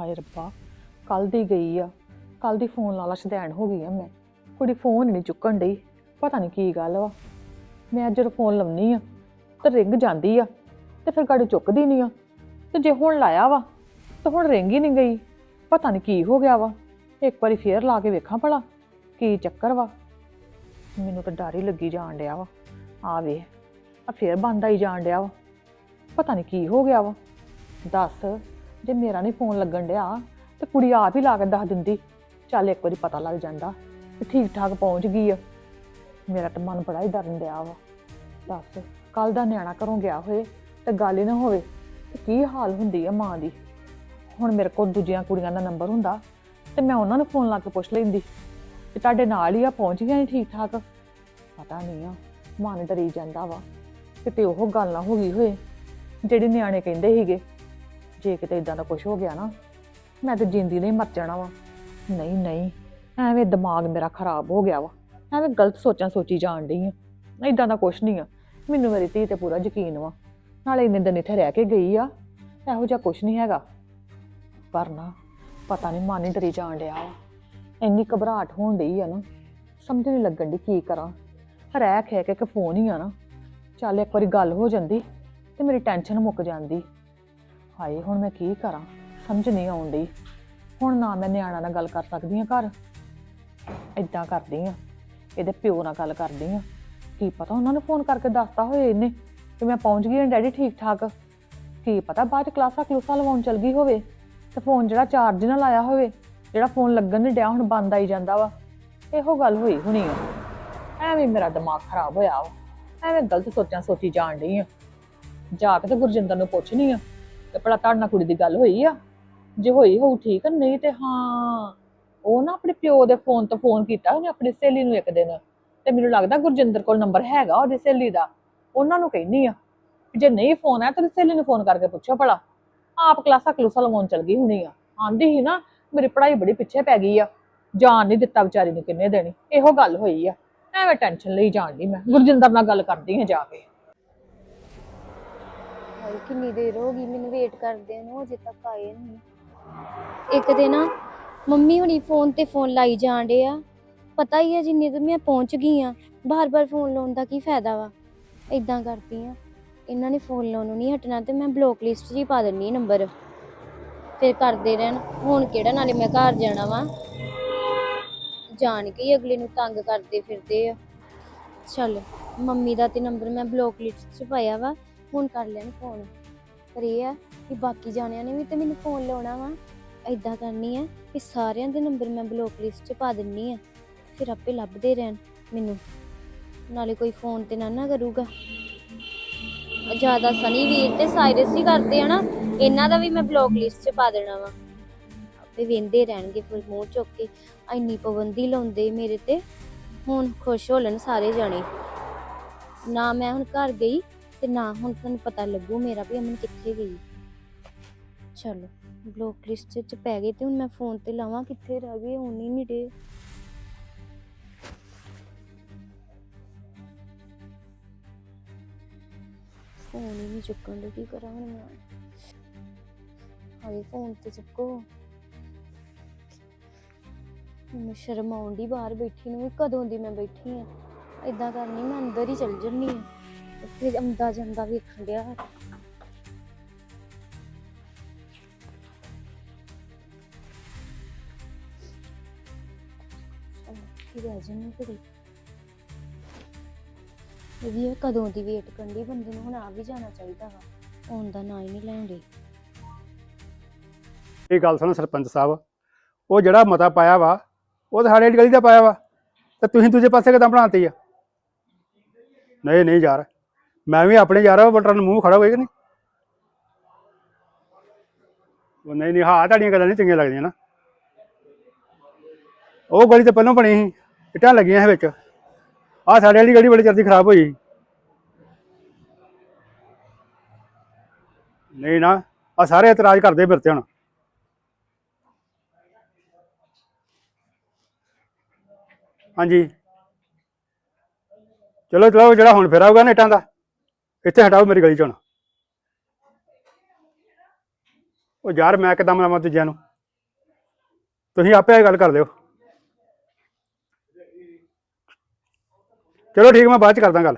ਹਾਏ ਰੱਬਾ ਕੱਲ ਦੀ ਗਈ ਆ। ਕੱਲ ਦੀ ਫੋਨ ਲਾਲਾ ਸ਼ਦੈਣ ਹੋ ਗਈ ਆ ਮੈਂ। ਕੁੜੀ ਫੋਨ ਨਹੀਂ ਚੁੱਕਣ ਡਈ। ਪਤਾ ਨਹੀਂ ਕੀ ਗੱਲ ਵਾ। ਮੈਂ ਜਦੋਂ ਫੋਨ ਲਾਉਣੀ ਆ, ਤੇ ਰਿੰਗ ਜਾਂਦੀ ਆ, ਤੇ ਫਿਰ ਗਾੜੀ ਚੁੱਕਦੀ ਨਹੀਂ ਆ। ਤੇ ਜੇ ਹੁਣ ਲਾਇਆ ਵਾ, ਤਾਂ ਹੁਣ ਰਿੰਗ ਹੀ ਨਹੀਂ ਗਈ। ਪਤਾ ਨਹੀਂ ਕੀ ਹੋ ਗਿਆ ਵਾ। ਇੱਕ ਵਾਰੀ ਫੇਰ ਲਾ ਕੇ ਵੇਖਾਂ ਭਲਾ, ਕੀ ਚੱਕਰ ਵਾ। ਮੈਨੂੰ ਤਾਂ ਡਰ ਹੀ ਲੱਗੀ ਜਾਣ ਡਿਆ ਵਾ। ਆ ਵੇ ਆ ਫੇਰ ਬੰਦ ਆਈ ਜਾਣ ਡਿਆ ਵਾ। ਪਤਾ ਨਹੀਂ ਕੀ ਹੋ ਗਿਆ ਵਾ। ਦੱਸ। ਜੇ ਮੇਰਾ ਨਹੀਂ ਫੋਨ ਲੱਗਣ ਡਿਆ, ਤੇ ਕੁੜੀ ਆਪ ਹੀ ਲਾ ਕੇ ਦੱਸ ਦਿੰਦੀ, ਚੱਲ ਇੱਕ ਵਾਰੀ ਪਤਾ ਲੱਗ ਜਾਂਦਾ ਕਿ ਠੀਕ ਠਾਕ ਪਹੁੰਚ ਗਈ ਆ। ਮੇਰਾ ਤਾਂ ਮਨ ਬੜਾ ਹੀ ਡਰਨ ਡਿਆ ਵਾ। ਦੱਸ ਕੱਲ ਦਾ ਨਿਆਣਾ ਘਰੋਂ ਗਿਆ ਹੋਏ, ਤੇ ਗੱਲ ਹੀ ਨਾ ਹੋਵੇ ਤੇ ਕੀ ਹਾਲ ਹੁੰਦੀ ਆ ਮਾਂ ਦੀ। ਹੁਣ ਮੇਰੇ ਕੋਲ ਦੂਜੀਆਂ ਕੁੜੀਆਂ ਦਾ ਨੰਬਰ ਹੁੰਦਾ, ਤੇ ਮੈਂ ਉਹਨਾਂ ਨੂੰ ਫੋਨ ਲਾ ਕੇ ਪੁੱਛ ਲੈਂਦੀ ਕਿ ਤੁਹਾਡੇ ਨਾਲ ਹੀ ਆ, ਪਹੁੰਚ ਗਿਆ ਨਹੀਂ ਠੀਕ ਠਾਕ ਪਤਾ ਨਹੀਂ ਆ, ਮਨ ਡਰੀ ਜਾਂਦਾ ਵਾ। ਕਿਤੇ ਉਹ ਗੱਲ ਨਾ ਹੋ ਗਈ ਹੋਏ, ਜਿਹੜੀ ਨਿਆਣੇ ਕਹਿੰਦੇ ਸੀਗੇ ਜੇ ਕਿਤੇ ਇਦਾਂ ਦਾ ਕੁਝ ਹੋ ਗਿਆ ਨਾ, ਮੈਂ ਤੇ ਜਿੰਦੀ ਨਹੀਂ ਮਰ ਜਾਣਾ ਵਾ। ਨਹੀਂ ਨਹੀਂ, ਐਵੇਂ ਦਿਮਾਗ ਮੇਰਾ ਖਰਾਬ ਹੋ ਗਿਆ ਵਾ। ਐਵੇਂ ਗਲਤ ਸੋਚਾਂ ਸੋਚੀ ਜਾਣ ਡਈ ਆ। ਇਦਾਂ ਦਾ ਕੁਝ ਨਹੀਂ ਆ। ਮੈਨੂੰ ਮੇਰੀ ਧੀ ਤੇ ਪੂਰਾ ਯਕੀਨ ਵਾ। ਨਾਲੇ ਇੰਨੇ ਦਿਨ ਇੱਥੇ ਰਹਿ ਕੇ ਗਈ ਆ, ਇਹੋ ਜਿਹਾ ਕੁਝ ਨਹੀਂ ਹੈਗਾ। ਪਰ ਨਾ, ਪਤਾ ਨਹੀਂ ਮਨ ਹੀ ਡਰੀ ਜਾਣ ਡਿਆ ਵਾ। ਇੰਨੀ ਘਬਰਾਹਟ ਹੋਣ ਡਈ ਆ ਨਾ, ਸਮਝ ਨਹੀਂ ਲੱਗਣ ਦੀ ਕੀ ਕਰਾਂ। ਰਹਿ ਖੈ ਕੇ ਇੱਕ ਫੋਨ ਹੀ ਆ ਨਾ। ਚੱਲ ਇੱਕ ਵਾਰੀ ਗੱਲ ਹੋ ਜਾਂਦੀ ਤੇ ਮੇਰੀ ਟੈਨਸ਼ਨ ਮੁੱਕ ਜਾਂਦੀ। ਹਾਏ, ਹੁਣ ਮੈਂ ਕੀ ਕਰਾਂ? ਸਮਝ ਨਹੀਂ ਆਉਣ ਡਈ। ਹੁਣ ਨਾ ਮੈਂ ਨਿਆਣਾ ਨਾਲ ਗੱਲ ਕਰ ਸਕਦੀ ਆ ਘਰ। ਇਦਾਂ ਕਰਦੀ ਆ ਇਹਦੇ ਪਿਓ ਨਾਲ ਗੱਲ ਕਰਦੀ ਆ ਕੀ ਪਤਾ ਉਹਨਾਂ ਨੂੰ ਫੋਨ ਕਰਕੇ ਦੱਸਤਾ ਹੋਏ ਇਹਨੇ ਕਿ ਮੈਂ ਪਹੁੰਚ ਗਈ ਹਾਂ ਡੈਡੀ ਠੀਕ ਠਾਕ ਕੀ ਪਤਾ ਬਾਅਦ ਚ ਕਲਾਸਾਂ ਕਲੂਸਾਂ ਲਵਾਉਣ ਚਲ ਗਈ ਹੋਵੇ ਤੇ ਫੋਨ ਜਿਹੜਾ ਚਾਰਜ ਨਾ ਲਾਇਆ ਹੋਵੇ, ਜਿਹੜਾ ਫੋਨ ਲੱਗਣ ਨਹੀਂ ਡਿਆ, ਹੁਣ ਬੰਦ ਆਈ ਜਾਂਦਾ ਵਾ। ਇਹੋ ਗੱਲ ਹੋਈ ਹੋਣੀ ਆ। ਐਵੇਂ ਮੇਰਾ ਦਿਮਾਗ ਖਰਾਬ ਹੋਇਆ ਵਾ। ਐਵੇਂ ਗਲਤ ਸੋਚਾਂ ਸੋਚੀ ਜਾਣ ਡਈ ਆ। ਜਾ ਕੇ ਤੇ ਗੁਰਜਿੰਦਰ ਨੂੰ ਪੁੱਛਣੀ ਆ। ਤੇ ਭਲਾ ਤੁਹਾਡੇ ਨਾਲ ਕੁੜੀ ਦੀ ਗੱਲ ਹੋਈ ਆ? ਜੇ ਹੋਈ ਹੋਊ ਠੀਕ ਆ, ਨਹੀਂ ਤੇ ਹਾਂ, ਉਹ ਨਾ ਆਪਣੇ ਪਿਓ ਦੇ ਫੋਨ ਤੋਂ ਫੋਨ ਕੀਤਾ ਉਹਨੇ ਆਪਣੀ ਸਹੇਲੀ ਨੂੰ ਇੱਕ ਦਿਨ। ਤੇ ਮੈਨੂੰ ਲੱਗਦਾ ਗੁਰਜਿੰਦਰ ਕੋਲ ਨੰਬਰ ਹੈਗਾ ਉਹਦੀ ਸਹੇਲੀ ਦਾ। ਉਹਨਾਂ ਨੂੰ ਕਹਿਨੀ ਆ ਜੇ ਨਹੀਂ ਫੋਨ ਆਇਆ ਤੇ ਸਹੇਲੀ ਨੂੰ ਫੋਨ ਕਰਕੇ ਪੁੱਛੋ ਭਲਾ। ਆਪ ਕਲਾਸਾਂ ਕਲੂਸਾਂ ਲਵਾਉਣ ਚਲ ਗਈ ਹੋਣੀ ਆ। ਆਂਦੀ ਹੀ ਨਾ, ਮੇਰੀ ਪੜ੍ਹਾਈ ਬੜੀ ਪਿੱਛੇ ਪੈ ਗਈ ਆ। ਜਾਣ ਨਹੀਂ ਦਿੱਤਾ ਵਿਚਾਰੀ ਨੂੰ ਕਿੰਨੇ ਦੇਣੀ ਇਹੋ ਗੱਲ ਹੋਈ ਆ। ਐਵੇਂ ਟੈਨਸ਼ਨ ਲਈ ਜਾਣ ਦੀ ਮੈਂ। ਗੁਰਜਿੰਦਰ ਨਾਲ ਗੱਲ ਕਰਦੀ ਹਾਂ ਜਾ ਕੇ। ਹਾਏ, ਕਿੰਨੀ ਦੇਰ ਹੋ ਗਈ ਮੈਨੂੰ ਵੇਟ ਕਰਦੇ ਨੂੰ, ਅਜੇ ਤੱਕ ਆਏ ਨਹੀਂ ਇੱਕ ਦਿਨ ਨਾ ਮੰਮੀ ਹੁਣੀ ਫੋਨ ਤੇ ਫੋਨ ਲਾਈ ਜਾਣ ਆ। ਪਤਾ ਹੀ ਹੈ ਜਿੰਨੀ ਤੇ ਮੈਂ ਪਹੁੰਚ ਗਈ ਆ ਬਾਰ-ਬਾਰ ਫੋਨ ਲਾਉਣ ਦਾ ਕੀ ਫਾਇਦਾ ਵਾ? ਇਦਾਂ ਕਰਦੀ ਆ। ਇਹਨਾਂ ਨੇ ਫੋਨ ਲਾਉਣ ਨੂੰ ਨਹੀਂ ਹਟਣਾ ਤੇ ਮੈਂ ਬਲੌਕ ਲਿਸਟ 'ਚ ਹੀ ਪਾ ਦਿੰਨੀ ਨੰਬਰ ਫਿਰ ਕਰਦੇ ਰਹਿਣ, ਹੁਣ ਕਿਹੜਾ ਨਾਲੇ ਮੈਂ ਘਰ ਜਾਣਾ ਵਾ? ਜਾਣ ਕੇ ਹੀ ਅਗਲੇ ਨੂੰ ਤੰਗ ਕਰਦੇ ਫਿਰਦੇ ਆ। ਚੱਲ, ਮੰਮੀ ਦਾ ਤੇ ਨੰਬਰ ਮੈਂ ਬਲੌਕ ਲਿਸਟ 'ਚ ਪਾਇਆ ਵਾ। ਹੁਣ ਕਰ ਲੈਣ ਫੋਨ ਪਰ ਇਹ ਆ ਕਿ ਬਾਕੀ ਜਾਣਿਆਂ ਨੇ ਵੀ ਤੇ ਮੈਨੂੰ ਫੋਨ ਲਾਉਣਾ ਵਾ। ਐਦਾਂ ਕਰਨੀ ਆ ਕਿ ਸਾਰਿਆਂ ਦੇ ਨੰਬਰ ਮੈਂ ਬਲੌਕ ਲਿਸਟ 'ਚ ਪਾ ਦਿੰਨੀ ਆ। ਫਿਰ ਆਪੇ ਲੱਭਦੇ ਰਹਿਣ ਮੈਨੂੰ। ਨਾਲੇ ਕੋਈ ਫੋਨ ਤੇ ਨਾ ਨਾ ਕਰੂਗਾ। ਜ਼ਿਆਦਾ ਸਨੀ ਵੀਰ ਤੇ ਸਾਇਰਸ ਹੀ ਕਰਦੇ ਆ ਨਾ, ਇਹਨਾਂ ਦਾ ਵੀ ਮੈਂ ਬਲੌਕ ਲਿਸਟ 'ਚ ਪਾ ਦੇਣਾ ਵਾ। ਆਪੇ ਵੇਂਦੇ ਰਹਿਣਗੇ ਫਿਰ ਮੂੰਹ ਚੁੱਕ ਕੇ। ਇੰਨੀ ਪਾਬੰਦੀ ਲਾਉਂਦੇ ਮੇਰੇ ਤੇ। ਹੁਣ ਖੁਸ਼ ਹੋ ਲੈਣ ਸਾਰੇ ਜਾਣੇ। ਨਾ ਮੈਂ ਹੁਣ ਘਰ ਗਈ ਤੇ ਨਾ ਹੁਣ ਤੁਹਾਨੂੰ ਪਤਾ ਲੱਗੂ ਮੇਰਾ ਵੀ ਅਮਨ ਕਿੱਥੇ ਗਈ। ਚਲੋ ਬਲੌਕ ਲਿਸਟ 'ਚ ਪੈ ਗਏ ਤੇ ਹੁਣ ਮੈਂ ਫੋਨ ਤੇ ਲਾਵਾਂ ਕਿੱਥੇ ਰਹਿ ਗਏ, ਹੁਣ ਹੀ ਨਹੀਂ ਡੇ ਫੋਨ ਹੀ ਨਹੀਂ ਚੁੱਕਣ ਦੇ ਕੀ ਕਰਾਂ ਹੁਣ ਮੈਂ? ਹਾਏ ਫੋਨ ਤੇ ਚੁੱਕੋ। ਮੈਨੂੰ ਸ਼ਰਮ ਆਉਂਦੀ ਬਾਹਰ ਬੈਠੀ ਨੂੰ ਵੀ ਕਦੋਂ ਦੀ ਮੈਂ ਬੈਠੀ ਆ। ਇਦਾਂ ਕਰਨੀ, ਮੈਂ ਅੰਦਰ ਹੀ ਚਲ ਜੰਨੀ ਆ। ਫਿਰ ਆਉਂਦਾ ਜਾਂਦਾ ਵੇਖਣ ਡਿਆ। ਫਿਰ ਰਹਿ ਜੰਨੀ ਘੜੀ ਵੀ ਇਹ ਕਦੋਂ ਦੀ ਵੇਟ ਕਰਨੀ ਬੰਦੇ ਨੂੰ ਹੁਣ ਆ ਵੀ ਜਾਣਾ ਚਾਹੀਦਾ ਵਾ। ਆਉਣ ਦਾ ਨਾਂ ਹੀ ਨਹੀਂ ਲੈਂਦੇ ਇਹ ਗੱਲ ਸੁਣੋ ਸਰਪੰਚ ਸਾਹਿਬ। ਉਹ ਜਿਹੜਾ ਮਤਾ ਪਾਇਆ ਵਾ, ਉਹ ਤਾਂ ਸਾਡੇ ਗਲੀ ਦਾ ਪਾਇਆ ਵਾ। ਤੇ ਤੁਸੀਂ ਦੂਜੇ ਪਾਸੇ ਕਿਦਾਂ ਬਣਾਤੀ ਆ? ਨਹੀਂ ਨਹੀਂ ਯਾਰ। ਮੈਂ ਵੀ ਆਪਣੇ ਯਾਰ ਵੋਟਰਾਂ ਨੂੰ ਮੂੰਹ ਖੜਾ ਹੋਏ ਕਿ ਨਹੀਂ? ਉਹ ਨਹੀਂ ਨਹੀਂ, ਹਾਂ, ਤੁਹਾਡੀਆਂ ਗੱਲਾਂ ਨਹੀਂ ਚੰਗੀਆਂ ਲੱਗਦੀਆਂ ਨਾ। ਉਹ ਗਲੀ ਤਾਂ ਪਹਿਲਾਂ ਬਣੀ ਸੀ, ਇੱਟਾਂ ਲੱਗੀਆਂ ਸੀ ਵਿੱਚ। ਆਹ ਸਾਡੇ ਵਾਲੀ ਗਲੀ ਬੜੀ ਜਲਦੀ ਖਰਾਬ ਹੋਈ। ਨਹੀਂ ਨਾ ਆ ਸਾਰੇ ਇਤਰਾਜ਼ ਕਰਦੇ ਫਿਰਤੇ ਹੁਣ। ਹਾਂਜੀ। ਚਲੋ ਚਲੋ, ਜਿਹੜਾ ਹੁਣ ਫਿਰ ਆਊਗਾ ਨਾ ਇੱਟਾਂ ਦਾ। ਇੱਥੇ ਹਟਾਓ ਮੇਰੀ ਗਲੀ ਚੋਂ ਉਹ ਯਾਰ ਮੈਂ ਕਿਦਾਂ ਮਨਾਵਾਂ ਦੂਜਿਆਂ ਨੂੰ? ਤੁਸੀਂ ਆਪੇ ਗੱਲ ਕਰ ਲਿਓ। ਚਲੋ ਠੀਕ ਮੈਂ ਬਾਅਦ ਚ ਕਰਦਾ ਗੱਲ।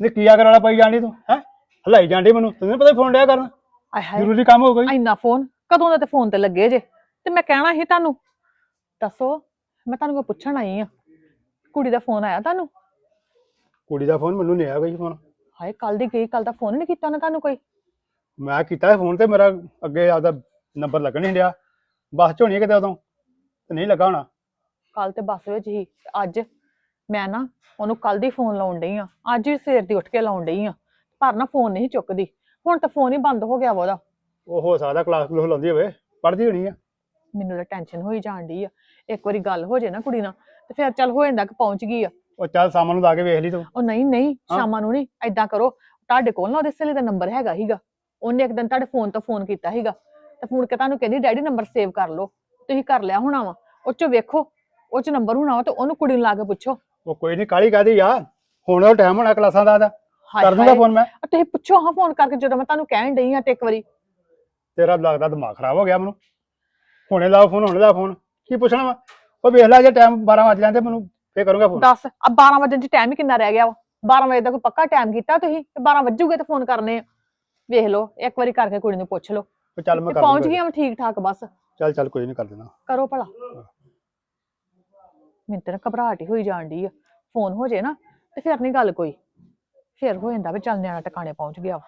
ਨਹੀਂ ਕੀ ਆ ਕਰਨ ਵਾਲਾ ਪਾਈ ਜਾਂਦੀ ਤੂੰ? ਹੈ? ਹਲਾਈ ਜਾਂਦੀ ਮੈਨੂੰ। ਤੈਨੂੰ ਨੀ ਪਤਾ ਫੋਨ ਡਿਆ ਕਰਨ? ਆਏ ਹਾਏ। ਜ਼ਰੂਰੀ ਕੰਮ ਹੋ ਗਈ। ਇੰਨਾ ਫੋਨ ਕਦੋਂ ਦੇ ਤੇ ਫੋਨ ਤੇ ਲੱਗੇ ਜੇ? ਤੇ ਮੈਂ ਕਹਿਣਾ ਸੀ ਤੁਹਾਨੂੰ। ਦੱਸੋ ਮੈਂ ਤੁਹਾਨੂੰ ਕੋਈ ਪੁੱਛਣ ਆਈ ਆ। ਕੁੜੀ ਦਾ ਫੋਨ ਆਇਆ ਤੁਹਾਨੂੰ? ਕੁੜੀ ਦਾ ਫੋਨ ਮੈਨੂੰ ਨਹੀਂ ਆਇਆ ਕੋਈ ਫੋਨ। ਹਾਏ ਕੱਲ ਦੀ ਗਈ ਕੱਲ ਦਾ ਫੋਨ ਨਹੀਂ ਕੀਤਾ ਉਹਨੇ ਤੁਹਾਨੂੰ ਕੋਈ। ਮੈਂ ਕੀਤਾ ਫੋਨ ਤੇ ਮੇਰਾ ਅੱਗੇ ਆਪਦਾ ਨੰਬਰ ਲੱਗਣ ਨਹੀਂ ਡਿਆ ਬੱਸ ਚ ਹੋਣੀ ਹੈ ਕਿਤੇ ਉਦੋਂ ਤੇ ਨਹੀਂ ਲੱਗਾ ਹੋਣਾ। ਕੱਲ ਤੇ ਬੱਸ ਵਿੱਚ ਹੀ ਤੇ ਅੱਜ ਮੈਂ ਨਾ ਉਹਨੂੰ ਕੱਲ ਦੀ ਫੋਨ ਲਾਉਣ ਡਈ ਆ। ਅੱਜ ਵੀ ਸਵੇਰ ਦੀ ਉੱਠ ਕੇ ਲਾਉਣ ਡਈ ਆ। ਪਰ ਨਾ ਫੋਨ ਨਹੀਂ ਚੁੱਕਦੀ। ਹੁਣ ਤਾਂ ਫੋਨ ਹੀ ਬੰਦ ਹੋ ਗਿਆ ਵਾ ਉਹਦਾ ਉਹ ਹੋ ਸਕਦਾ ਕਲਾਸ ਕਲੂਸ ਲਾਉਂਦੀ ਹੋਵੇ ਪੜ੍ਹਦੀ ਹੋਣੀ ਆ। ਮੈਨੂੰ ਤਾਂ ਟੈਨਸ਼ਨ ਹੋਈ ਜਾਣ ਡਈ ਆ। ਇੱਕ ਵਾਰੀ ਗੱਲ ਹੋ ਜੇ ਨਾ ਕੁੜੀ ਨਾਲ ਤੇ ਫਿਰ ਚੱਲ ਹੋ ਜਾਂਦਾ ਕਿ ਪਹੁੰਚ ਗਈ ਆ। ਉਹ ਚੱਲ ਸਾਮਾਂ ਨੂੰ ਲਾ ਕੇ ਵੇਖ ਲਈ ਤੂੰ। ਉਹ ਨਹੀਂ ਨਹੀਂ ਹਾਂ। ਸ਼ਾਮਾਂ ਨੂੰ ਨਹੀਂ ਐਦਾਂ ਕਰੋ। ਤੁਹਾਡੇ ਕੋਲ ਨਾ ਉਹਦੇ ਸਹੇਲੀ ਦਾ ਨੰਬਰ ਹੈਗਾ ਹੀਗਾ ਉਹਨੇ ਇੱਕ ਦਿਨ ਤੁਹਾਡੇ ਫੋਨ ਤੋਂ ਫੋਨ ਕੀਤਾ ਸੀਗਾ। ਤੇ ਫੋਨ ਕੇ ਤੁਹਾਨੂੰ ਕਹਿੰਦੀ ਡੈਡੀ ਨੰਬਰ ਸੇਵ ਕਰ ਲਓ। ਤੁਸੀਂ ਕਰ ਲਿਆ ਹੋਣਾ ਵਾ। ਉਹ ਚ ਵੇਖੋ ਉਹ ਚ ਨੰਬਰ ਹੋਣਾ ਵਾ ਤੇ ਉਹਨੂੰ ਕੁੜੀ ਨੂੰ ਲਾ ਕੇ ਪੁੱਛੋ। ਉਹ ਕੋਈ ਨਹੀਂ ਕਾਲੀ ਕਾਦੀ ਆ? ਹੁਣ ਉਹ ਟਾਈਮ ਹੋਣਾ ਕਲਾਸਾਂ ਦਾ ਕਰ ਦੂੰਗਾ। ਫੋਨ ਮੈਂ। ਤੁਸੀਂ ਪੁੱਛੋ ਹਾਂ ਫੋਨ ਕਰਕੇ ਜਦੋਂ ਮੈਂ ਤੁਹਾਨੂੰ ਕਹਿਣ ਡਈ ਆ ਤੇ ਇੱਕ ਵਾਰੀ। ਤੇਰਾ ਲੱਗਦਾ ਦਿਮਾਗ ਖਰਾਬ ਹੋ ਗਿਆ ਮੈਨੂੰ। ਹੁਣੇ ਲਾ ਫੋਨ ਹੁਣੇ ਲਾ ਫੋਨ ਕੀ ਪੁੱਛਣਾ ਵਾ? ਉਹ ਵੇਖ ਲੈ ਜੇ ਟਾਈਮ 12 ਵਜ ਜਾਂਦੇ ਮੈਨੂੰ ਫੇਰ ਕਰੂੰਗਾ ਫੋਨ ਦੱਸ ਆ 12 ਵਜੇ ਚ ਟਾਈਮ ਹੀ ਕਿੰਨਾ ਰਹਿ ਗਿਆ ਵਾ? 12 ਵਜੇ ਦਾ ਕੋਈ ਪੱਕਾ ਟਾਈਮ ਕੀਤਾ ਤੁਸੀਂ? ਤੇ 12 ਵੱਜੂਗੇ ਤੇ ਫੋਨ ਕਰਨੇ ਆ। ਵੇਖ ਲਓ ਇੱਕ ਵਾਰੀ ਕਰਕੇ ਕੁੜੀ ਨੂੰ ਪੁੱਛ ਲਓ। ਉਹ ਚੱਲ ਮੈਂ ਤੇ ਕਰ ਪਹੁੰਚ ਦੂੰਗਾ ਗਈਆਂ ਮੈਂ ਠੀਕ ਠਾਕ ਬਸ। ਚੱਲ ਚੱਲ ਕੋਈ ਨਹੀਂ ਕਰ ਦੇਣਾ ਕਰੋ ਭਲਾ। ਮੈਨੂੰ ਤੇ ਨਾ ਘਬਰਾਹਟ ਹੀ ਹੋਈ ਜਾਣ ਡਈ ਆ। ਫੋਨ ਹੋ ਜੇ ਨਾ ਤੇ ਫਿਰ ਨਹੀਂ ਗੱਲ ਕੋਈ। ਫਿਰ ਹੋ ਜਾਂਦਾ ਵੀ ਚੱਲ ਨਿਆਣਾ ਟਿਕਾਣੇ ਪਹੁੰਚ ਗਿਆ ਵਾ।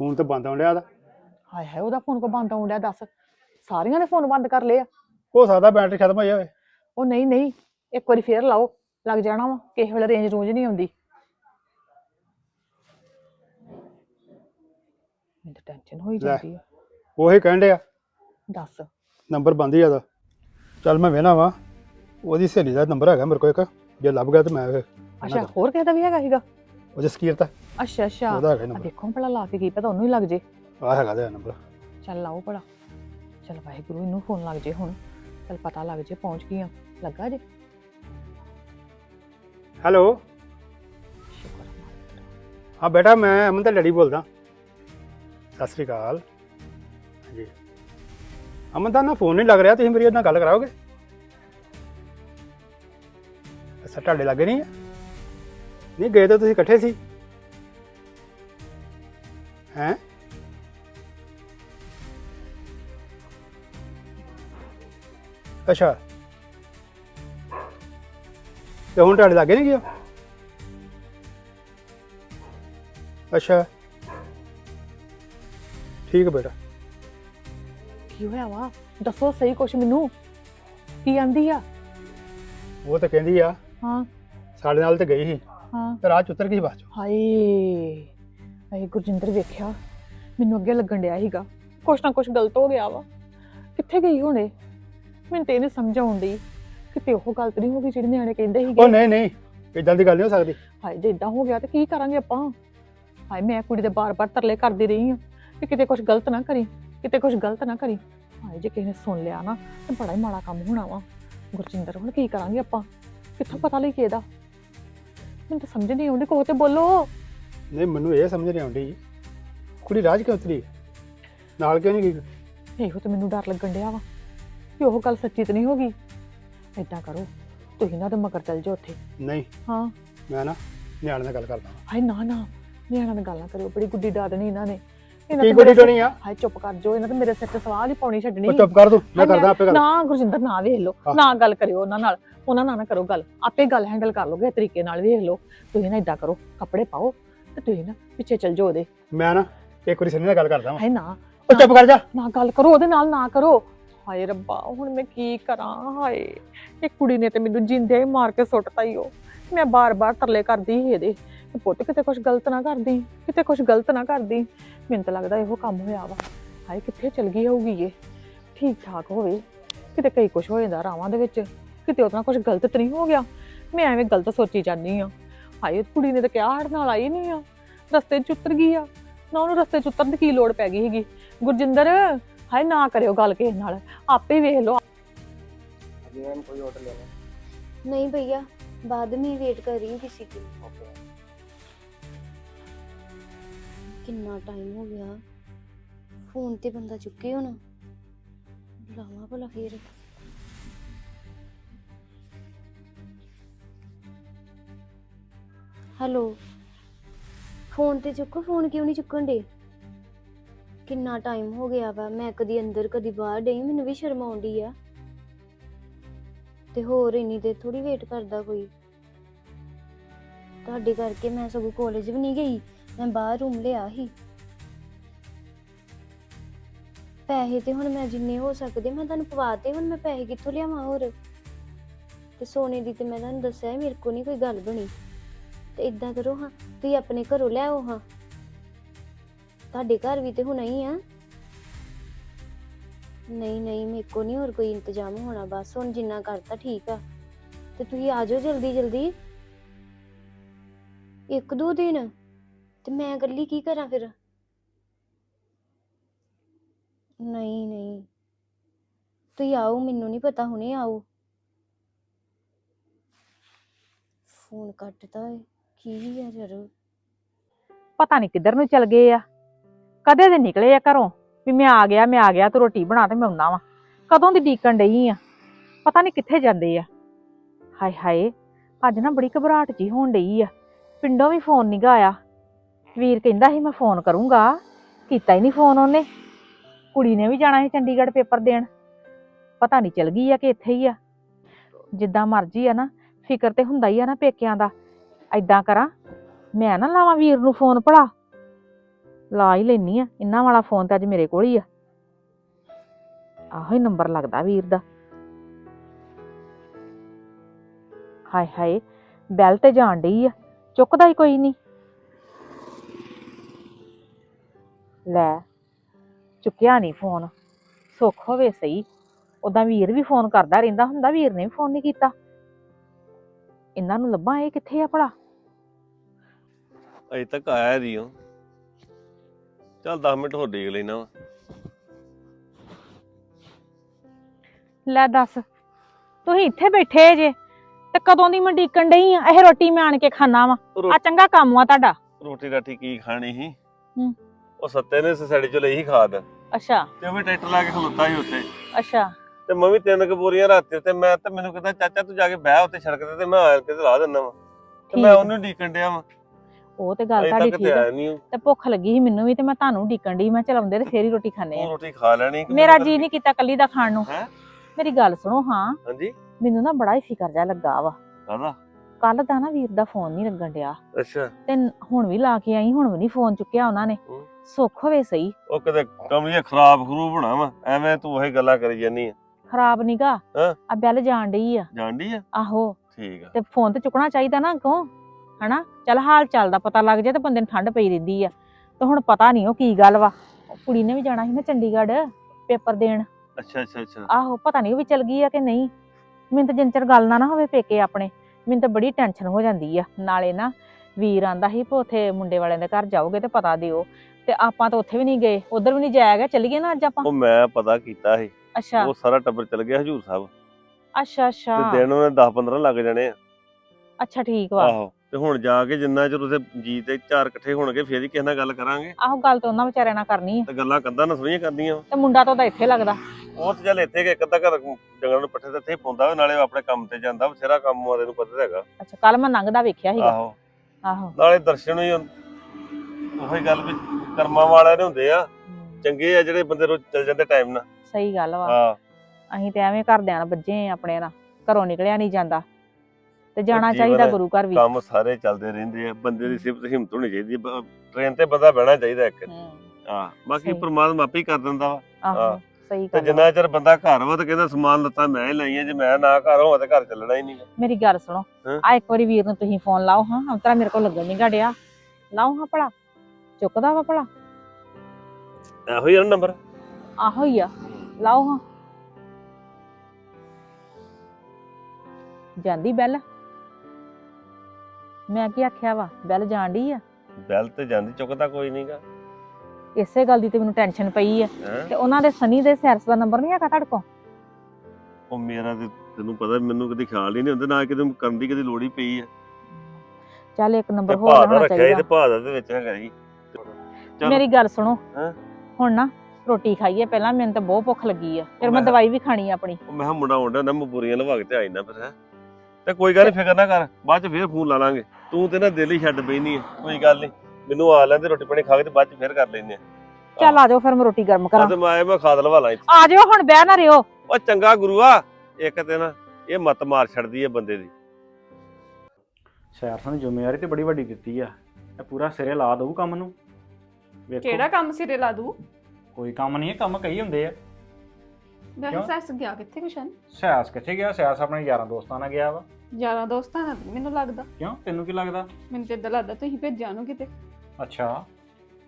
ਫੋਨ ਤੇ ਬੰਦ ਹੋਣ ਡਿਆ ਉਹਦਾ? ਹਾਏ ਹਾਏ ਉਹਦਾ ਫੋਨ ਕੋ ਬੰਦ ਆਉਣ ਡਿਆ ਦੱਸ। ਸਾਰਿਆਂ ਨੇ ਫੋਨ ਬੰਦ ਕਰ ਲਏ ਆ। ਹੋ ਸਕਦਾ ਬੈਟਰੀ ਖਤਮ ਹੋ ਜਾਵੇ ਉਹ ਨਹੀਂ ਨਹੀਂ ਇੱਕ ਵਾਰੀ ਫੇਰ ਲਾਓ ਲੱਗ ਜਾਣਾ ਵਾ ਕਿਸੇ ਵੇਲੇ ਰੇਂਜ ਰੂੰਜ ਨਹੀਂ ਆਉਂਦੀ। ਮੈਨੂੰ ਤਾਂ ਟੈਨਸ਼ਨ ਹੋਈ ਲੈ। ਜਾਂਦੀ ਆ। ਉਹੀ ਕਹਿਣ ਡਿਆ। ਦੱਸ। ਨੰਬਰ ਬੰਦ ਹੀ ਆਦਾ ਚੱਲ ਮੈਂ ਵੇਣਾ ਵਾ ਉਹਦੀ ਸਹੇਲੀ ਦਾ ਨੰਬਰ ਹੈਗਾ ਮੇਰੇ ਕੋਲ ਇੱਕ ਜੇ ਲੱਭ ਗਿਆ ਤੇ ਮੈਂ ਫਿਰ ਅੱਛਾ ਹੋਰ ਕਿਸੇ ਦਾ ਵੀ ਹੈਗਾ ਸੀਗਾ? ਉਹ ਜਸਕੀਰਤ ਆ, ਅੱਛਾ ਅੱਛਾ। ਉਹਦਾ ਹੈਗਾ ਆ ਨੰਬਰ ਦੇਖੋ ਭਲਾ ਲਾ ਕੇ ਕੀ ਪਤਾ ਉਹਨੂੰ ਹੀ ਲੱਗ ਜੇ। ਆ ਹੈਗਾ ਦਾ ਨੰਬਰ। ਚੱਲ ਲਾਓ ਭਲਾ। ਚੱਲ ਵਾਹਿਗੁਰੂ ਇਹਨੂੰ ਫੋਨ ਲੱਗ ਜੇ ਹੁਣ। ਚੱਲ ਪਤਾ ਲੱਗ ਜੇ ਪਹੁੰਚ ਗਈਆਂ ਲੱਗਾ ਜੇ? ਹੈਲੋ ਸ਼ੁਕਰ ਆ ਮਾਲਕ ਦਾ। ਹਾਂ ਬੇਟਾ ਮੈਂ ਅਮਨ ਦਾ ਡੈਡੀ ਬੋਲਦਾ। ਸਤਿ ਸ੍ਰੀ ਅਕਾਲ। ਹਾਂਜੀ। ਅਮਨ ਦਾ ਨਾ ਫੋਨ ਨਹੀਂ ਲੱਗ ਰਿਹਾ ਤੁਸੀਂ ਮੇਰੀ ਉਹਦੇ ਨਾਲ ਗੱਲ ਕਰਾਓਗੇ? ਅੱਛਾ ਤੁਹਾਡੇ ਲੱਗੇ ਨਹੀਂ ਹੈ? ਨਹੀਂ ਗਏ ਤਾਂ ਤੁਸੀਂ ਇਕੱਠੇ ਸੀ। ਹੈਂ? ਅੱਛਾ। ਤੇ ਹੁਣ ਤੁਹਾਡੇ ਲੱਗੇ ਨਹੀਂ ਗਿਆ? ਅੱਛਾ। ਠੀਕ ਹੈ ਬੇਟਾ। ਕੀ ਹੋਇਆ ਵਾ? ਦੱਸੋ ਸਹੀ ਕੁਛ ਮੈਨੂੰ। ਕੀ ਆਂਦੀ ਆ? ਉਹ ਤਾਂ ਕਹਿੰਦੀ ਆ ਹਾਂ। ਸਾਡੇ ਨਾਲ ਤੇ ਗਈ ਸੀ। ਹਾਂ। ਤੇ ਰਾਹ ਚ ਉਤਰ ਗਈ ਬਾਅਦ ਚੋਂ। ਹਾਏ। ਹਾਏ ਗੁਰਜਿੰਦਰ ਵੇਖਿਆ। ਮੈਨੂੰ ਅੱਗੇ ਲੱਗਣ ਡਿਆ ਸੀਗਾ। ਕੁਛ ਨਾ ਕੁਛ ਗਲਤ ਹੋ ਗਿਆ ਵਾ। ਕਿੱਥੇ ਗਈ ਹੁਣੇ? ਮੈਨੂੰ ਤੇ ਸਮਝ ਆਉਣ ਡਈ ਕਿਤੇ ਉਹ ਗਲਤ ਨਹੀਂ ਹੋ ਗਈ ਜਿਹੜੇ ਨਿਆਣੇ ਕਹਿੰਦੇ ਉਹ ਸੀਗੇ ਨਹੀਂ ਨਹੀਂ ਇਦਾਂ ਦੀ ਗੱਲ ਨਹੀਂ ਹੋ ਸਕਦੀ। ਹਾਏ ਜੇ ਇਦਾਂ ਹੋ ਗਿਆ ਤੇ ਕੀ ਕਰਾਂਗੇ ਆਪਾਂ? ਹਾਏ ਮੈਂ ਕੁੜੀ ਦੇ ਬਾਰ-ਬਾਰ ਤਰਲੇ ਕਰਦੀ ਰਹੀ ਆ ਕਿ ਕਿਤੇ ਕੁਝ ਗਲਤ ਨਾ ਕਰੀ ਕਿਤੇ ਕੁਝ ਗਲਤ ਨਾ ਕਰੀ। ਹਾਏ ਜੇ ਕਿਸੇ ਨੇ ਸੁਣ ਲਿਆ ਨਾ ਤੇ ਬੜਾ ਹੀ ਮਾੜਾ ਕੰਮ ਹੋਣਾ ਵਾ। ਗੁਰਜਿੰਦਰ ਹੁਣ ਕੀ ਕਰਾਂਗੇ ਆਪਾਂ? ਕਿੱਥੋਂ ਪਤਾ ਲਈ ਕਿਹਦਾ ਮੈਨੂੰ ਤਾਂ ਸਮਝ ਨਹੀਂ ਆਉਂਦੀ ਕੋਹ ਤੇ ਬੋਲੋ। ਨਹੀਂ ਮੈਨੂੰ ਇਹ ਸਮਝ ਨਹੀਂ ਆਉਂਦੀ। ਕੁੜੀ ਰਾਜ ਕਿਉਂ ਉਤਰੀ? ਨਾਲ ਕਿਉਂ ਨਹੀਂ ਗਈ? ਇਹੋ ਤੇ ਮੈਨੂੰ ਡਰ ਲੱਗਣ ਡਿਆ ਵਾ। ਕਿ ਉਹ ਗੱਲ ਸੱਚੀ ਤੇ ਨਹੀਂ ਹੋ ਗਈ? ਏਦਾਂ ਕਰੋ ਤੁਸੀਂ ਨਾ ਤੇ ਮਗਰ ਚੱਲ ਜਾਓ ਉੱਥੇ। ਨਹੀਂ। ਹਾਂ। ਮੈਂ ਨਾ ਨਿਆਣੇ ਨਾਲ ਗੱਲ ਕਰਦਾ ਹਾਂ ਹਾਏ ਨਾ ਨਾ। ਨਿਆਣਾ ਨਾਲ ਗੱਲ ਨਾ ਕਰਿਓ ਬੜੀ ਗੁੱਡੀ ਡਾ ਦੇਣੀ ਇਹਨਾਂ ਨੇ। ਇਹਨਾਂ ਕੀ ਤੇ ਗੁੱਡੀ ਮੇਰੇ ਸਿਰ- ਆ? ਹਾਏ ਚੁੱਪ ਕਰ ਜਾਓ ਇਹਨਾਂ ਤੇ ਮੇਰੇ ਸਿਰ ਤੇ ਸਵਾਹ ਨਹੀਂ ਪਾਉਣੀ ਛੱਡਣੀ ਉਹ ਚੁੱਪ ਕਰ ਤੂੰ ਮੈਂ ਹਾਏ ਕਰਦਾ ਆਪੇ ਗੱਲ। ਨਾ ਗੁਰਜਿੰਦਰ ਨਾ ਵੇਖ ਲਓ ਹਾਂ। ਨਾ ਗੱਲ ਕਰਿਓ ਉਹਨਾਂ ਨਾਲ ਉਹਨਾਂ ਨਾਲ ਨਾ ਕਰੋ ਗੱਲ। ਆਪੇ ਗੱਲ ਹੈਂਡਲ ਕਰ ਲੋਗੇ ਤਰੀਕੇ ਨਾਲ ਵੇਖ ਲਓ। ਤੁਸੀਂ ਨਾ ਇਦਾਂ ਕਰੋ ਕੱਪੜੇ ਪਾਓ ਤੇ ਤੁਸੀਂ ਨਾ ਪਿੱਛੇ ਚੱਲ ਜਾਓ ਉਹਦੇ। ਮੈਂ ਨਾ ਇੱਕ ਵਾਰੀ ਸੰਨੀ ਨਾਲ ਗੱਲ ਕਰਦਾ ਹਾਂ ਹਾਏ ਨਾ ਉਹ ਚੁੱਪ ਕਰ ਜਾ। ਨਾ ਗੱਲ ਕਰੋ ਉਹਦੇ ਨਾਲ ਨਾ ਕਰੋ। ਹਾਏ ਰੱਬਾ, ਹੁਣ ਮੈਂ ਕੀ ਕਰਾਂ? ਹਾਏ, ਇਹ ਕੁੜੀ ਨੇ ਤੇ ਮੈਨੂੰ ਜਿੰਦੇ ਹੀ ਮਾਰ ਕੇ ਸੁੱਟਤਾ ਹੀ ਉਹ ਮੈਂ ਬਾਰ-ਬਾਰ ਤਰਲੇ ਕਰਦੀ ਸੀ ਇਹਦੇ। ਕਿ ਪੁੱਤ ਕਿਤੇ ਕੁਝ ਗਲਤ ਨਾ ਕਰਦੀ, ਕਿਤੇ ਕੁਝ ਗਲਤ ਨਾ ਕਰਦੀ। ਮੈਨੂੰ ਤਾਂ ਲੱਗਦਾ ਇਹੋ ਕੰਮ ਹੋਇਆ ਵਾ। ਹਾਏ, ਕਿੱਥੇ ਚਲ ਗਈ ਹੋਊਗੀ ਇਹ? ਠੀਕ ਠਾਕ ਹੋਵੇ। ਕਿਤੇ ਕਈ ਕੁਝ ਹੋ ਜਾਂਦਾ ਰਾਵਾਂ ਦੇ ਵਿੱਚ। ਕਿਤੇ ਉਹਦਾ ਕੁਝ ਗਲਤ ਤਾਂ ਨਹੀਂ ਹੋ ਗਿਆ। ਮੈਂ ਐਵੇਂ ਗਲਤ ਸੋਚੀ ਜਾਂਦੀ ਆ। ਹਾਏ ਕੁੜੀ ਨੇ ਤਾਂ ਕਿਹਾ ਹੜ ਨਾਲ ਆਈ ਨਹੀਂ ਆ। ਰਸਤੇ 'ਚ ਉਤਰ ਗਈ ਆ। ਨਾ ਉਹਨੂੰ ਰਸਤੇ 'ਚ ਉਤਰਨ ਦੀ ਕੀ ਲੋੜ ਪੈ ਗਈ ਹੈਗੀ ਗੁਰਜਿੰਦਰ! ਹਾਏ ਨਾ ਕਰਿਓ ਗੱਲ ਕਿਸੇ ਨਾਲ ਆਪੇ ਹੀ ਵੇਖ ਲਓ जी मैम कोई ऑर्डर लेना है नहीं भैया बाद में वेट कर रही हूँ किसी की ਕਿੰਨਾ ਟਾਈਮ ਹੋ ਗਿਆ ਫੋਨ ਤੇ ਬੰਦਾ ਚੁੱਕੇ ਹੋਣਾ ਲਾਵਾਂ ਭਲਾ ਫੇਰ ਹੈਲੋ ਫੋਨ ਤੇ ਚੁੱਕੋ ਫੋਨ ਕਿਉਂ ਨਹੀਂ ਚੁੱਕਣ ਦੇ ਕਿੰਨਾ ਟਾਈਮ ਹੋ ਗਿਆ ਵਾ? ਮੈਂ ਕਦੀ ਅੰਦਰ, ਕਦੀ ਬਾਹਰ ਡਈ, ਮੈਨੂੰ ਵੀ ਸ਼ਰਮ ਆਉਂਦੀ ਆ। ਤੇ ਹੋਰ ਇੰਨੀ ਦੇਰ ਥੋੜੀ ਵੇਟ ਕਰਦਾ ਕੋਈ। ਤੁਹਾਡੇ ਕਰਕੇ ਮੈਂ ਸਗੋਂ ਕਾਲਜ ਵੀ ਨਹੀਂ ਗਈ, ਮੈਂ ਬਾਹਰ ਰੂਮ ਲਿਆ ਸੀ। ਪੈਸੇ ਤੇ ਹੁਣ ਮੈਂ ਜਿੰਨੇ ਹੋ ਸਕਦੇ, ਮੈਂ ਤੁਹਾਨੂੰ ਪਵਾਤੇ ਹੁਣ ਮੈਂ ਪੈਸੇ ਕਿੱਥੋਂ ਲਿਆਵਾਂ ਹੋਰ? ਤੇ ਸੋਨੇ ਦੀ ਤੇ ਮੈਂ ਤੁਹਾਨੂੰ ਦੱਸਿਆ ਮੇਰੇ ਕੋਲ ਨਹੀਂ ਕੋਈ ਗੱਲ ਬਣੀ। ਤੇ ਇਦਾਂ ਕਰੋ ਹਾਂ, ਤੁਸੀਂ ਆਪਣੇ ਘਰੋਂ ਲੈ ਆਓ ਹਾਂ। ਤੁਹਾਡੇ ਘਰ ਵੀ ਤੇ ਹੋਣਾ ਹੀ ਆ। ਨਹੀਂ ਨਹੀਂ, ਮੇਰੇ ਕੋ ਨਹੀਂ ਹੋਰ ਕੋਈ ਇੰਤਜ਼ਾਮ ਹੋਣਾ, ਬਸ ਹੁਣ ਜਿੰਨਾ ਕਰਤਾ ਠੀਕ ਆ। ਤੇ ਤੁਸੀਂ ਆ ਜਾਓ ਜਲਦੀ ਜਲਦੀ। ਇੱਕ ਦੋ ਦਿਨ। ਤੇ ਮੈਂ ਇਕੱਲੀ ਕੀ ਕਰਾਂ ਫਿਰ? ਨਹੀਂ ਨਹੀਂ। ਤੁਸੀਂ ਆਓ, ਮੈਨੂੰ ਨਹੀਂ ਪਤਾ, ਹੁਣੇ ਆਓ। ਫੋਨ ਕੱਟਦਾ ਏ, ਕੀ ਆ ਜਰ ਪਤਾ ਨਹੀਂ ਕਿੱਧਰ ਨੂੰ ਚਲ ਗਏ ਆ। ਕਦੇ ਦੇ ਨਿਕਲੇ ਆ ਘਰੋਂ? ਵੀ ਮੈਂ ਆ ਗਿਆ, ਮੈਂ ਆ ਗਿਆ, ਤੂੰ ਰੋਟੀ ਬਣਾ ਤੇ ਮੈਂ ਆਉਣਾ ਵਾਂ। ਕਦੋਂ ਦੀ ਡੀਕਣ ਡਈ ਆ? ਪਤਾ ਨਹੀਂ ਕਿੱਥੇ ਜਾਂਦੇ ਆ। ਹਾਏ ਹਾਏ, ਅੱਜ ਨਾ ਬੜੀ ਘਬਰਾਹਟ ਜੀ ਹੋਣ ਡਈ ਆ। ਪਿੰਡੋਂ ਵੀ ਫੋਨ ਨਹੀਂ ਆਇਆ। ਵੀਰ ਕਹਿੰਦਾ ਸੀ ਮੈਂ ਫੋਨ ਕਰੂੰਗਾ। ਕੀਤਾ ਹੀ ਨਹੀਂ ਫੋਨ ਉਹਨੇ। ਕੁੜੀ ਨੇ ਵੀ ਜਾਣਾ ਸੀ ਚੰਡੀਗੜ੍ਹ ਪੇਪਰ ਦੇਣ। ਪਤਾ ਨਹੀਂ ਚਲ ਗਈ ਆ ਕਿ ਇੱਥੇ ਹੀ ਆ। ਜਿੱਦਾਂ ਮਰਜ਼ੀ ਆ ਨਾ, ਫਿਕਰ ਤੇ ਹੁੰਦਾ ਹੀ ਆ ਨਾ ਪੇਕਿਆਂ ਦਾ। ਐਦਾਂ ਕਰਾਂ, ਮੈਂ ਨਾ ਲਾਵਾਂ ਵੀਰ ਨੂੰ ਫੋਨ ਭਲਾ। ਲਾ ਹੀ ਲੈਣੀ ਆ ਇਹਨਾਂ ਵਾਲਾ ਫੋਨ ਤਾਂ ਅੱਜ ਮੇਰੇ ਕੋਲ ਹੀ ਆ। ਆਹੋ ਹੀ ਨੰਬਰ ਲੱਗਦਾ ਵੀਰ ਦਾ। ਹਾਏ ਹਾਏ, ਬੈਲ ਤੇ ਜਾਣ ਡਈ ਆ, ਚੁੱਕਦਾ ਹੀ ਕੋਈ ਨਹੀਂ ਲੈ, ਚੁੱਕਿਆ ਨਹੀਂ ਫੋਨ, ਸੁੱਖ ਹੋਵੇ ਸਹੀ। ਉਦਾਂ ਵੀਰ ਵੀ ਫੋਨ ਕਰਦਾ ਰਹਿੰਦਾ ਹੁੰਦਾ, ਵੀਰ ਨੇ ਵੀ ਫੋਨ ਨਹੀਂ ਕੀਤਾ। ਇਹਨਾਂ ਨੂੰ ਲੱਭਾਂ ਇਹ ਕਿੱਥੇ ਆ ਭਲਾ? ਅਜੇ ਤੱਕ ਆਇਆ ਨਹੀਂ ਉਹ। ਚੱਲ 10 ਮਿੰਟ ਹੋਰ ਦੇਖ ਲੈਣਾ ਵਾ। ਲੈ ਦੱਸ ਤੁਸੀਂ ਇੱਥੇ ਬੈਠੇ ਜੇ ਤੇ ਕਦੋਂ ਦੀ ਮੈਂ ਡੀਕਣ ਡਈ ਆ? ਇਹ ਰੋਟੀ ਮੈਂ ਆਣ ਕੇ ਖਾਣਾ ਵਾ। ਆ ਚੰਗਾ ਕੰਮ ਆ ਤੁਹਾਡਾ। ਰੋਟੀ ਰਾਟੀ ਕੀ ਖਾਣੀ ਸੀ? ਹੂੰ। ਉਹ ਸੱਤੇ ਨੇ ਸਸੜੀ ਚੋਂ ਲਈ ਸੀ ਖਾਦ। ਅੱਛਾ। ਤੇ ਉਹ ਵੀ ਟਰੈਕਟਰ ਲਾ ਕੇ ਖਲੋਤਾ ਸੀ ਉੱਤੇ ਅੱਛਾ। ਤੇ ਮੈਂ ਵੀ ਤਿੰਨ ਕੁ ਬੋਰੀਆਂ ਰਾਤੀ ਉੱਤੇ ਮੈਂ ਤੇ ਮੈਨੂੰ ਕਹਿੰਦਾ ਚਾਚਾ ਤੂੰ ਜਾ ਕੇ ਬਹਿ ਉੱਤੇ ਸੜਕ ਤੇ ਤੇ ਮੈਂ ਆ ਕੇ ਤੇ ਲਾ ਦਿੰਦਾ ਵਾ। ਤੇ ਮੈਂ ਠੀਕ। ਉਹਨੂੰ ਡੀਕਣ ਡਿਆ ਵਾ। ਉਹ ਤੇ ਗੱਲ ਤੁਹਾਡੀ ਠੀਕ ਨਹੀਂ ਉਹ। ਤੇ ਭੁੱਖ ਲੱਗੀ ਸੀ ਮੈਨੂੰ ਵੀ ਤੇ ਮੈਂ ਤੁਹਾਨੂੰ ਡੀਕਣ ਡਈ ਮੈਂ ਚਲਾਉਂਦੇ ਤੇ ਫੇਰ ਹੀ ਰੋਟੀ ਖਾਣੇ ਆ। ਰੋਟੀ ਖਾ ਲੈਣੀ ਮੇਰਾ ਜੀ ਨਹੀਂ ਕੀਤਾ ਕੱਲੀ ਦਾ ਖਾਣ ਨੂੰ। ਹੈਂ? ਮੇਰੀ ਗੱਲ ਸੁਣੋ ਹਾਂ। ਹਾਂਜੀ। ਮੈਨੂੰ ਨਾ ਬੜਾ ਹੀ ਫਿਕਰ ਜਿਹਾ ਲੱਗਾ ਵਾ। ਕਾਹਦਾ? ਕੱਲ ਦਾ ਨਾ ਵੀਰ ਦਾ ਫੋਨ ਨਹੀਂ ਲੱਗਣ ਡਿਆ। ਅੱਛਾ। ਤੇ ਹੁਣ ਵੀ ਲਾ ਕੇ ਆਈ ਹੁਣ ਵੀ ਨਹੀਂ ਫੋਨ ਚੁੱਕਿਆ ਉਹਨਾਂ ਨੇ। ਹੂੰ। ਸੁੱਖ ਹੋਵੇ ਸਹੀ। ਉਹ ਕਦੇ ਕਮਲੀਆਂ ਖਰਾਬ ਖਰੂਬ ਹੋਣਾ ਵਾ ਐਵੇਂ ਤੂੰ ਉਹੀ ਗੱਲਾਂ ਕਰੀ ਜਾਨੀ ਆ। ਖਰਾਬ ਹਾਂ। ਆ ਬੈਲ ਜਾਣ ਡਈ ਆ। ਜਾਣਦੀ ਆ? ਆਹੋ। ਠੀਕ ਆ। ਤੇ ਫੋਨ ਤੇ ਚੁੱਕਣਾ ਚਾਹੀਦਾ ਨਾ ਅੱਗੋਂ। ਹਨਾ? ਚੱਲ ਹਾਲ ਚਾਲ ਦਾ ਪਤਾ ਲੱਗ ਜਾਏ ਤੇ ਬੰਦੇ ਨੂੰ ਠੰਡ ਪਈ ਰਹਿੰਦੀ ਆ। ਤੇ ਹੁਣ ਪਤਾ ਨਹੀਂ ਉਹ ਕੀ ਗੱਲ ਵਾ। ਉਹ ਕੁੜੀ ਨੇ ਵੀ ਜਾਣਾ ਸੀ ਨਾ ਚੰਡੀਗੜ੍ਹ ਪੇਪਰ ਦੇਣ। ਅੱਛਾ ਅੱਛਾ ਅੱਛਾ। ਆਹੋ ਪਤਾ ਨਹੀਂ ਉਹ ਵੀ ਚਲ ਗਈ ਆ ਕਿ ਨਹੀਂ। ਮੈਨੂੰ ਤਾਂ ਜਿੰਨ ਚਿਰ ਗੱਲ ਨਾ ਨਾ ਹੋਵੇ ਪੇਕੇ ਆਪਣੇ ਮੈਨੂੰ ਤਾਂ ਬੜੀ ਟੈਨਸ਼ਨ ਹੋ ਜਾਂਦੀ ਆ। ਨਾਲੇ ਨਾ ਵੀਰ ਆਂਦਾ ਸੀ ਉੱਥੇ ਮੁੰਡੇ ਵਾਲਿਆਂ ਦੇ ਘਰ ਜਾਓਗੇ ਤੇ ਪਤਾ ਦਿਓ। ਤੇ ਆਪਾਂ ਤਾਂ ਉੱਥੇ ਵੀ ਨਹੀਂ ਗਏ। ਉਧਰ ਵੀ ਨਹੀਂ ਜਾਇਆ ਗਿਆ। ਚੱਲੀਏ ਨਾ ਅੱਜ ਆਪਾਂ? ਉਹ ਮੈਂ ਪਤਾ ਕੀਤਾ ਸੀ। ਅੱਛਾ। ਉਹ ਸਾਰਾ ਟੱਬਰ ਚਲ ਗਿਆ ਹਜੂਰ ਸਾਹਿਬ। ਅੱਛਾ ਅੱਛਾ। ਤੇ ਦਿਨ ਉਹਨੇ 10 15 ਲੱਗ ਜਾਣੇ ਆ। ਅੱਛਾ ਠੀਕ ਵਾ। ਆਹੋ। ਤੇ ਹੁਣ ਜਾ ਕੇ ਜਿੰਨਾ ਚਿਰ ਉਥੇ ਜੀ ਤੇ ਚਾਰ ਇਕੱਠੇ ਹੋਣਗੇ ਫੇਰ ਹੀ ਕਿਸੇ ਨਾਲ ਗੱਲ ਕਰਾਂਗੇ। ਆਹੋ ਗੱਲ ਤਾਂ ਉਹਨਾਂ ਵਿਚਾਰਿਆਂ ਨਾਲ ਕਰਨੀ ਆ। ਤੇ ਗੱਲਾਂ ਕੰਦਾਂ ਨਾ ਸੁਣੀਆਂ ਕਰਦੀਆਂ। ਤੇ ਮੁੰਡਾ ਤਾਂ ਉਹਦਾ ਇੱਥੇ ਲੱਗਦਾ। ਉਹ ਤੇ ਚੱਲ ਇੱਥੇ ਕਿ ਇੱਕ ਅੱਧਾ ਘਰ ਜੰਗਲ ਨੂੰ ਪੱਠੇ ਤੇ ਇੱਥੇ ਹੀ ਪਾਉਂਦਾ ਨਾਲੇ ਉਹ ਆਪਣੇ ਕੰਮ ਤੇ ਜਾਂਦਾ ਬਥੇਰਾ ਕੰਮ ਵਾਲੇ ਨੂੰ ਪਤਾ ਤਾਂ ਹੈਗਾ। ਅੱਛਾ ਕੱਲ ਮੈਂ ਲੰਘਦਾ ਵੇਖਿਆ ਸੀਗਾ। ਆਹੋ। ਆਹੋ। ਨਾਲੇ ਦਰਸ਼ਨ ਹੀ ਉਹੀ ਗੱਲ ਵੀ ਕਰਮਾਂ ਵਾਲਿਆਂ ਦੇ ਹੁੰਦੇ ਆ। ਹਮ, ਚੰਗੇ ਆ ਜਿਹੜੇ ਬੰਦੇ ਰੋਜ਼ ਚੱਲ ਜਾਂਦੇ ਟਾਈਮ ਨਾਲ। ਸਹੀ ਗੱਲ ਵਾ। ਹਾਂ। ਅਸੀਂ ਤੇ ਐਵੇਂ ਘਰਦਿਆਂ ਨਾਲ ਆਂ ਆਪਣੇ ਨਾਲ। ਘਰੋਂ ਨਿਕਲਿਆ ਨਹੀਂ ਜਾਂਦਾ। ਤੇ ਜਾਣਾ ਜੀਵਨ ਚਾਹੀਦਾ ਗੁਰੂ ਘਰ ਵੀ। ਕੰਮ ਸਾਰੇ ਚੱਲਦੇ ਰਹਿੰਦੇ ਆ। ਬੰਦੇ ਦੀ ਸਿਫਤ ਹਿੰਮਤ ਹੋਣੀ ਚਾਹੀਦੀ ਹੈ ਟ੍ਰੇਨ ਤੇ ਬੰਦਾ ਬਹਿਣਾ ਚਾਹੀਦਾ ਇੱਕ। ਹਾਂ। ਬਾਕੀ ਸਹੀ। ਪ੍ਰਮਾਤਮਾ ਆਪੇ ਹੀ ਕਰ ਦਿੰਦਾ ਵਾ। ਆਹੋ ਹਾਂ। ਸਹੀ ਤੇ ਗੱਲ। ਜਿੰਨਾ ਚਿਰ ਬੰਦਾ ਘਰ ਵਾ ਤੇ ਕਹਿੰਦਾ ਸਮਾਨ ਲੱਤਾਂ ਮੈਂ ਹੀ ਲਾਈਆਂ ਜੇ ਮੈਂ ਨਾ ਘਰ ਹੋਵਾਂ ਤੇ ਘਰ ਚੱਲਣਾ ਹੀ ਨਹੀਂ ਮੇਰੀ ਗੱਲ ਸੁਣੋ। ਹਾਂ? ਆ ਇੱਕ ਵਾਰੀ ਵੀਰ ਨੂੰ ਤੁਸੀਂ ਫੋਨ ਲਾਓ ਹਾਂ ਅੰਤਰਾ ਮੇਰੇ ਕੋਲ ਲੱਗਣ ਨਹੀਂ ਗੜਿਆ ਲਾਓ ਹਾਂ ਭਲਾ। ਚੁੱਕਦਾ ਵਾ ਭਲਾ? ਇਹੋ ਹੀ ਆ ਨੰਬਰ? ਆਹੋ ਹੀ ਆ। ਲਾਓ ਹਾਂ। ਜਾਂਦੀ ਬੈਲ? ਮੈਂ ਕੀ ਆਖਿਆ ਵਾ? ਬੈਲ ਜਾਂਦੀ ਆ? ਬੈਲ ਤੇ ਜਾਂਦੀ ਚੁੱਕਦਾ ਕੋਈ ਨਹੀਂਗਾ ਇਸੇ ਗੱਲ ਦੀ ਤੇ ਮੈਨੂੰ ਟੈਨਸ਼ਨ ਪਈ ਆ। ਤੇ ਉਹਨਾਂ ਦੇ ਸਨੀ ਦੇ ਸੈਰਸ ਦਾ ਨੰਬਰ ਨਹੀਂ ਹੈਗਾ ਤੁਹਾਡੇ ਕੋਲ? ਉਹ ਮੇਰਾ ਤੇ ਤੈਨੂੰ ਪਤਾ ਮੈਨੂੰ ਕਦੀ ਖਿਆਲ ਹੀ ਨਹੀਂ ਹੁੰਦਾ ਨਾ ਕਿਤੇ ਕਰਨ ਦੀ ਕਦੀ ਲੋੜ ਹੀ ਪਈ ਆ। ਚੱਲ ਇੱਕ ਨੰਬਰ ਹੋਰ ਹੋਣਾ ਰੱਖਿਆ ਚਾਹੀਦਾ। ਤੇ ਭਾਅ ਦਾ ਵਿੱਚ ਹੈਗਾ ਜੀ ਚਲੋ। ਮੇਰੀ ਗੱਲ ਸੁਣੋ? ਹੁਣ ਨਾ ਰੋਟੀ ਖਾਈਏ ਪਹਿਲਾਂ ਮੈਨੂੰ ਤਾਂ ਬਹੁਤ ਭੁੱਖ ਲੱਗੀ ਆ। ਫਿਰ ਮੈਂ ਦਵਾਈ ਵੀ ਖਾਣੀ ਆ ਆਪਣੀ। ਉਹ ਮੈਂ ਕਿਹਾ ਮੁੰਡਾ ਹੁੰਦਾ ਮੈਂ ਬੋਰੀਆਂ ਲਵਾ ਕੇ ਤੇ ਆ ਜਾਂਦਾ ਫਿਰ ਹੈ? ਤੇ ਕੋਈ ਗੱਲ ਫਿਕਰ ਨਾ ਕਰ ਬਾਅਦ ਚ ਫੇਰ ਫੋਨ ਲਾ ਲਾਂਗੇ। ਤੂੰ ਤੇ ਨਾ ਦਿਲ ਹੀ ਛੱਡ ਬੈਣੀ ਹੈ ਕੋਈ ਗੱਲ ਨਹੀਂ ਮੈਨੂੰ ਆ ਲੈਂਦੇ ਰੋਟੀ ਪਾਣੀ ਖਾ ਕੇ ਤੇ ਬਾਅਦ ਚ ਫੇਰ ਕਰ ਲੈਨੇ ਆ। ਚੱਲ ਆ ਜਾਓ ਫਿਰ ਮੈਂ ਰੋਟੀ ਗਰਮ ਕਰਾਂ। ਤੇ ਮੈਂ ਆਇਆ ਮੈਂ ਖਾਦ ਲਵਾ ਲਾਂ ਇੱਥੇ। ਆ ਜਾਓ ਹੁਣ ਬਹਿ ਨਾ ਰਿਓ। ਉਹ ਚੰਗਾ ਗੁਰੂਆ ਇੱਕ ਤੇ ਨਾ ਇਹ ਮਤ ਮਾਰ ਛੱਡਦੀ ਹੈ ਬੰਦੇ ਦੀ। ਸ਼ਹਿਰ ਸਾਨੂੰ ਜ਼ਿੰਮੇਵਾਰੀ ਤੇ ਬੜੀ ਵੱਡੀ ਦਿੱਤੀ ਆ। ਇਹ ਪੂਰਾ ਸਿਰੇ ਲਾ ਦਊ ਕੰਮ ਨੂੰ। ਵੇਖੋ। ਕਿਹੜਾ ਕੰਮ ਸਿਰੇ ਲਾ ਦੂ ਕੋਈ ਕੰਮ ਨਹੀਂ ਹੈ ਕੰਮ ਕਈ ਹੁੰਦੇ ਆ। ਵੈਸੇ ਕਿਉਂ? ਸੱਸ ਗਿਆ ਕਿੱਥੇ ਕੁਸ਼ਨ? ਸਿਆਸ ਕਿੱਥੇ ਗਿਆ? ਸਿਆਸ ਆਪਣੇ ਯਾਰਾਂ ਦੋਸਤਾਂ ਨਾਲ ਗਿਆ ਵਾ। ਯਾਰਾਂ ਦੋਸਤਾਂ ਨਾਲ ਨੀ ਮੈਨੂੰ ਲੱਗਦਾ। ਕਿਉਂ? ਤੈਨੂੰ ਕੀ ਲੱਗਦਾ? ਮੈਨੂੰ ਤੇ ਇਦਾਂ ਲੱਗਦਾ ਤੁਸੀਂ ਭੇਜਿਆ ਨੂੰ ਕਿਤੇ। ਅੱਛਾ।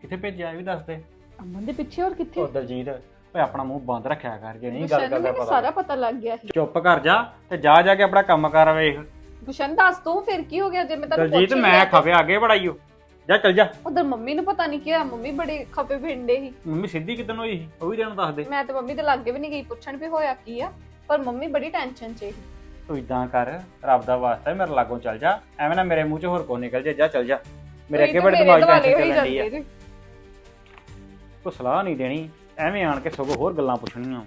ਕਿੱਥੇ ਭੇਜਿਆ ਇਹ ਵੀ ਦੱਸ ਦੇ। ਅਮਨ ਦੇ ਪਿੱਛੇ ਹੋਰ ਕਿੱਥੇ? ਉਹ ਦਲਜੀਤ ਓਏ ਆਪਣਾ ਮੂੰਹ ਬੰਦ ਰੱਖਿਆ ਕਰ ਜੇ ਨਹੀਂ ਗੱਲ ਗੁਸ਼ਨ ਕਰਦਾ ਮੈਨੂੰ ਪਤਾ ਸਾਰਾ ਪਤਾ ਲੱਗ ਗਿਆ ਸੀ। ਚੁੱਪ ਕਰ ਜਾ ਤੇ ਜਾ ਜਾ ਕੇ ਆਪਣਾ ਕੰਮ ਕਰ ਵੇਖ। ਗੁਸ਼ਨ ਦੱਸ ਤੂੰ ਫਿਰ ਕੀ ਹੋ ਗਿਆ ਜੇ ਮੈਂ ਤੈਨੂੰ ਦਲਜੀਤ ਮੈਂ ਖਪੇ ਅੱਗੇ ਬੜਾਈਓ ਜਾ ਚੱਲ ਜਾ। ਉਧਰ ਮੰਮੀ ਨੂੰ ਪਤਾ ਨਹੀਂ ਕੀ ਹੋਇਆ ਮੰਮੀ ਬੜੇ ਖਪੇ ਪਿੰਡੇ ਸੀ। ਮੰਮੀ ਸਿੱਧੀ ਕਿਦਨ ਹੋਈ ਸੀ? ਉਹ ਵੀ ਤੈਨੂੰ ਦੱਸ ਦੇ। ਮੈਂ ਤੇ ਮੰਮੀ ਦੇ ਲਾਗੇ ਵੀ ਨਹੀਂ ਗਈ ਪੁੱਛਣ ਵੀ ਹੋਇਆ ਕੀ ਆ ਪਰ ਮੰਮੀ ਬੜੀ ਟੈਨਸ਼ਨ 'ਚ ਸੀ। ਤੂੰ ਇਦਾਂ ਕਰ ਰੱਬ ਦਾ ਵਾਸਤਾ ਮੇਰੇ ਲਾਗੋਂ ਚੱਲ ਜਾ। ਐਵੇਂ ਨਾ ਮੇਰੇ ਮੂੰਹ 'ਚ ਹੋਰ ਕੋ ਨਿਕਲ ਜੇ ਜਾ ਚੱਲ ਜਾ। ਮੇਰੇ ਅੱਗੇ ਬੜੇ ਦਿਮਾਗ ਟੈਨਸ਼ਨ ਚੱਲਣ ਡਈ ਆ। ਕੋ ਸਲਾਹ ਨਹੀਂ ਦੇਣੀ ਐਵੇਂ ਆਣ ਕੇ ਸਗੋਂ ਹੋਰ ਗੱਲਾਂ ਪੁੱਛਣੀਆਂ।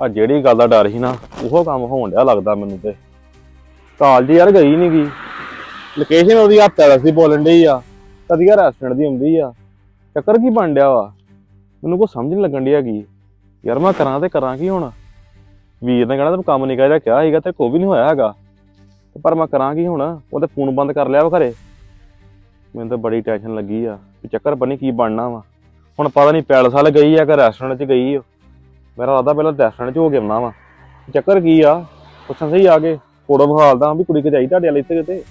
ਆ ਜਿਹੜੀ ਗੱਲ ਦਾ ਡਰ ਸੀ ਨਾ ਉਹ ਕੰਮ ਹੋਣ ਡਿਆ ਲੱਗਦਾ ਮੈਨੂੰ ਤੇ। ਕਾਲਜ ਯਾਰ ਗਈ ਨਹੀਂ ਗਈ ਲੋਕੇਸ਼ਨ ਉਹਦੀ ਹੱਥ ਪੈਦਾ ਸੀ ਬੋਲਣ ਡਈ ਆ। ਕਦੀਆ ਰੈਸਟੋਰੈਂਟ ਦੀ ਹੁੰਦੀ ਆ। ਚੱਕਰ ਕੀ ਬਣ ਡਿਆ ਵਾ? ਮੈਨੂੰ ਕੋਈ ਸਮਝ ਨਹੀਂ ਲੱਗਣ ਡਈ ਹੈਗੀ। ਯਾਰ ਮੈਂ ਕਰਾਂ ਤੇ ਕਰਾਂ ਕੀ ਹੁਣ? ਵੀਰ ਨੇ ਕਹਿਣਾ ਤੈਨੂੰ ਕੰਮ ਨਹੀਂ ਕਹਿ ਕਿਹਾ ਸੀਗਾ ਤੇ ਕੋਈ ਵੀ ਨਹੀਂ ਹੋਇਆ ਹੈਗਾ। ਤੇ ਪਰ ਮੈਂ ਕਰਾਂ ਕੀ ਹੁਣ? ਉਹ ਤੇ ਫੋਨ ਬੰਦ ਕਰ ਲਿਆ ਵਾ ਘਰੇ। ਮੈਨੂੰ ਤਾਂ ਬੜੀ ਟੈਨਸ਼ਨ ਲੱਗੀ ਆ ਵੀ ਚੱਕਰ ਬਣੀ ਕੀ ਬਣਨਾ ਵਾ। ਹੁਣ ਪਤਾ ਨਹੀਂ ਪੈਲਸ ਵਾਲ ਗਈ ਆ ਕਿ ਰੈਸਟੋਰੈਂਟ 'ਚ ਗਈ ਆ। ਮੇਰਾ ਰਾਦਾ ਪਹਿਲਾਂ ਰੈਸਟੋਰੈਂਟ 'ਚ ਹੋ ਕੇ ਆਉਣਾ ਵਾ। ਚੱਕਰ ਕੀ ਆ? ਪੁੱਛਣ ਸਹੀ ਆ ਕੇ ਫੋਟੋ ਵਿਖਾਲਦਾ ਵੀ ਕੁੜੀ ਕਿ ਜਾਈ ਤੁਹਾਡੇ ਵਾਲੇ ਇੱਥੇ ਕਿਤੇ?